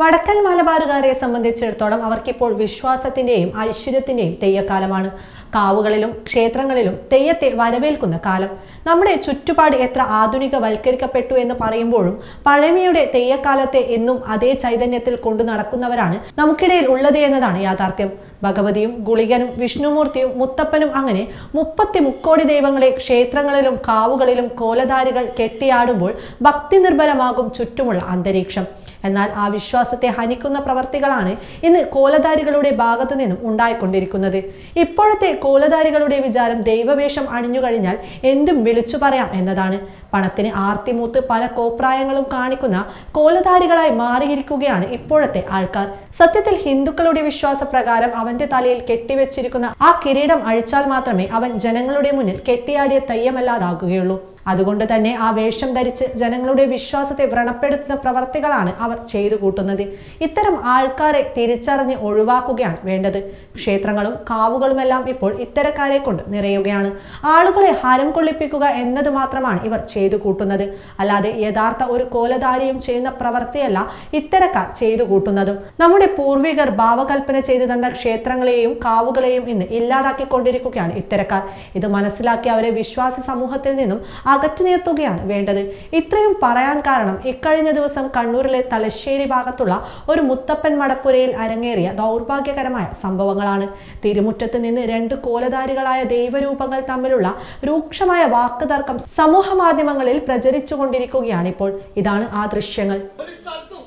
വടക്കൻ മലബാറുകാരെ സംബന്ധിച്ചിടത്തോളം അവർക്കിപ്പോൾ വിശ്വാസത്തിന്റെയും ഐശ്വര്യത്തിന്റെയും തെയ്യക്കാലമാണ് കാവുകളിലും ക്ഷേത്രങ്ങളിലും തെയ്യത്തെ വരവേൽക്കുന്ന കാലം. നമ്മുടെ ചുറ്റുപാട് എത്ര ആധുനികവൽക്കരിക്കപ്പെട്ടു എന്ന് പറയുമ്പോഴും പഴമയുടെ തെയ്യക്കാലത്തെ എന്നും അതേ ചൈതന്യത്തിൽ കൊണ്ടു നടക്കുന്നവരാണ് നമുക്കിടയിൽ ഉള്ളത് എന്നതാണ് യാഥാർത്ഥ്യം. ഭഗവതിയും ഗുളികനും വിഷ്ണുമൂർത്തിയും മുത്തപ്പനും അങ്ങനെ മുപ്പത്തി മുക്കോടി ദൈവങ്ങളെ ക്ഷേത്രങ്ങളിലും കാവുകളിലും കോലധാരികൾ കെട്ടിയാടുമ്പോൾ ഭക്തി നിർഭരമാകും ചുറ്റുമുള്ള അന്തരീക്ഷം. എന്നാൽ ആ വിശ്വാസത്തെ ഹനിക്കുന്ന പ്രവർത്തികളാണ് ഇന്ന് കോലധാരികളുടെ ഭാഗത്തു നിന്നും ഉണ്ടായിക്കൊണ്ടിരിക്കുന്നത്. ഇപ്പോഴത്തെ കോലധാരികളുടെ വിചാരം ദൈവവേഷം അണിഞ്ഞു കഴിഞ്ഞാൽ എന്തും വിളിച്ചു പറയാം എന്നതാണ്. പണത്തിന് ആർത്തിമൂത്ത് പല കോപ്രായങ്ങളും കാണിക്കുന്ന കോലധാരികളായി മാറിയിരിക്കുകയാണ് ഇപ്പോഴത്തെ ആൾക്കാർ. സത്യത്തിൽ ഹിന്ദുക്കളുടെ വിശ്വാസപ്രകാരം അവന്റെ തലയിൽ കെട്ടിവെച്ചിരിക്കുന്ന ആ കിരീടം അഴിച്ചാൽ മാത്രമേ അവൻ ജനങ്ങളുടെ മുന്നിൽ കെട്ടിയാടിയ തെയ്യമല്ലാതാകുകയുള്ളൂ. അതുകൊണ്ട് തന്നെ ആ വേഷം ധരിച്ച് ജനങ്ങളുടെ വിശ്വാസത്തെ വ്രണപ്പെടുത്തുന്ന പ്രവർത്തികളാണ് അവർ ചെയ്തു കൂട്ടുന്നത്. ഇത്തരം ആൾക്കാരെ തിരിച്ചറിഞ്ഞ് ഒഴിവാക്കുകയാണ് വേണ്ടത്. ക്ഷേത്രങ്ങളും കാവുകളുമെല്ലാം ഇപ്പോൾ ഇത്തരക്കാരെ കൊണ്ട് നിറയുകയാണ്. ആളുകളെ ഹരം കൊള്ളിപ്പിക്കുക എന്നത് മാത്രമാണ് ഇവർ ചെയ്തു കൂട്ടുന്നത്. അല്ലാതെ യഥാർത്ഥ ഒരു കോലധാരിയും ചെയ്യുന്ന പ്രവൃത്തിയല്ല ഇത്തരക്കാർ ചെയ്തു കൂട്ടുന്നതും. നമ്മുടെ പൂർവികർ ഭാവകൽപ്പന ചെയ്തു തന്ന ക്ഷേത്രങ്ങളെയും കാവുകളെയും ഇന്ന് ഇല്ലാതാക്കിക്കൊണ്ടിരിക്കുകയാണ് ഇത്തരക്കാർ. ഇത് മനസ്സിലാക്കി അവരെ വിശ്വാസി സമൂഹത്തിൽ നിന്നും അകറ്റി നിർത്തുകയാണ് വേണ്ടത്. ഇത്രയും പറയാൻ കാരണം ഇക്കഴിഞ്ഞ ദിവസം കണ്ണൂരിലെ തലശ്ശേരി ഭാഗത്തുള്ള ഒരു മുത്തപ്പൻ മടപ്പുരയിൽ അരങ്ങേറിയ ദൗർഭാഗ്യകരമായ സംഭവങ്ങളാണ്. തിരുമുറ്റത്ത് നിന്ന് രണ്ട് കോലധാരികളായ ദൈവരൂപങ്ങൾ തമ്മിലുള്ള രൂക്ഷമായ വാക്കുതർക്കം സമൂഹ മാധ്യമങ്ങളിൽ പ്രചരിച്ചുകൊണ്ടിരിക്കുകയാണ് ഇപ്പോൾ ഇതാണ് ആ ദൃശ്യങ്ങൾ. ഒരു സ്ഥലത്തും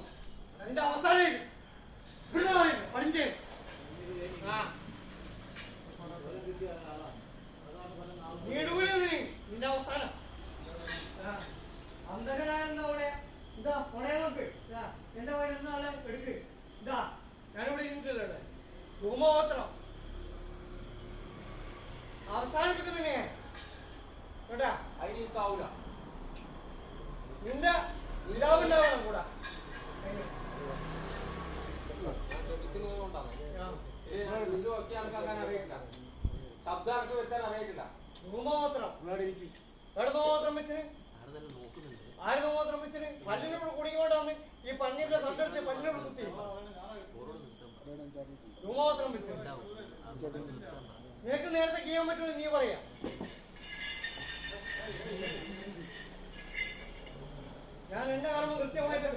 എന്റെ അവസാനം പഠിക്കേ ആ നീ എടുക്കൂല നീ നിന്റെ അവസാനം ആ. അന്ധകനായെന്ന ഓണെ ഇതാ ഓണയെ നോക്ക് ഇതാ എന്റെ വയറുന്ന ആളെ എടുക്ക് ഇതാ ഞാനിവിടെ ഇരുന്നിട്ടില്ലേ ധൂമപത്രം അവസാനിപ്പിക്കുന്നേ കേട്ടാ അതിന് ഇപ്പാവൂല നിന്റെ ഇല്ലാവില്ലാവണം കൂടാ ശബ്ദം വരുത്താൻ അറിയില്ല എവിടെ ധൂമപത്രം വെച്ചിന്. ആര് ധൂമപത്രം വെച്ചിന്? പല്ലിനോട് കുടുങ്ങിക്കൊണ്ടാണ് ഈ പന്നിയുടെ കണ്ടെടുത്ത് പല്ലിനോട് കുത്തി. ധൂമപത്രം വെച്ചു നിനക്ക് നേരത്തെ ചെയ്യാൻ പറ്റുമെന്ന് നീ പറയാ. ഞാൻ എന്റെ കർമ്മം കൃത്യമായിട്ട്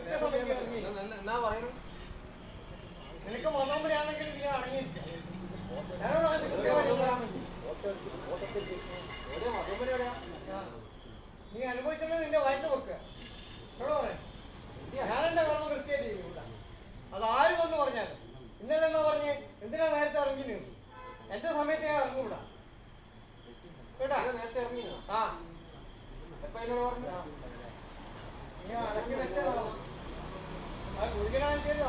നിനക്ക് മതോമ്പരാണെങ്കിൽ നീ അടങ്ങിയിരിക്കും. നീ അനുഭവിച്ചത് നിന്റെ വയസ്സ് വെക്കുക നീ എന്റെ കർമ്മം കൃത്യമായിട്ട് ചെയ്യൂല അത് ആരും വന്ന് പറഞ്ഞാലും ഇന്നലെ എന്നാ പറഞ്ഞേ എന്തിനാ നേരത്തെ ഇറങ്ങി ഇറങ്ങിന് എന്റെ സമയത്ത് ഞാൻ ഇറങ്ങൂടാ കേട്ടാ നേരത്തെ ഇറങ്ങി ആ എപ്പ എന്നോട് പറഞ്ഞു അടക്കി വെച്ചതാ ആ ഗുരുജനാഞ്ചേരി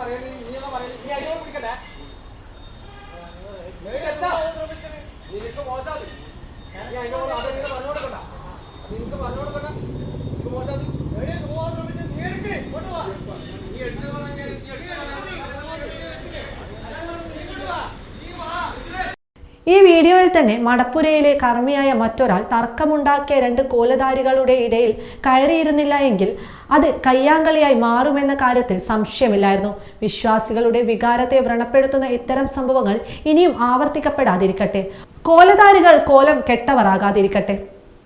പറയുന്നത് നീ എന്നാ പറയുന്നത് നീ പിടിക്കണ്ടേ. നിനക്ക് മോശാതി നീ അതിനോട് നിനക്ക് മോശാത് ഈ വീഡിയോയിൽ തന്നെ മടപ്പുരയിലെ കർമ്മിയായ മറ്റൊരാൾ തർക്കമുണ്ടാക്കിയ രണ്ട് കോലധാരികളുടെ ഇടയിൽ കയറിയിരുന്നില്ല എങ്കിൽ അത് കയ്യാങ്കളിയായി മാറുമെന്ന കാര്യത്തിൽ സംശയമില്ലായിരുന്നു. വിശ്വാസികളുടെ വികാരത്തെ വ്രണപ്പെടുത്തുന്ന ഇത്തരം സംഭവങ്ങൾ ഇനിയും ആവർത്തിക്കപ്പെടാതിരിക്കട്ടെ. കോലധാരികൾ കോലം കെട്ടവരാകാതിരിക്കട്ടെ.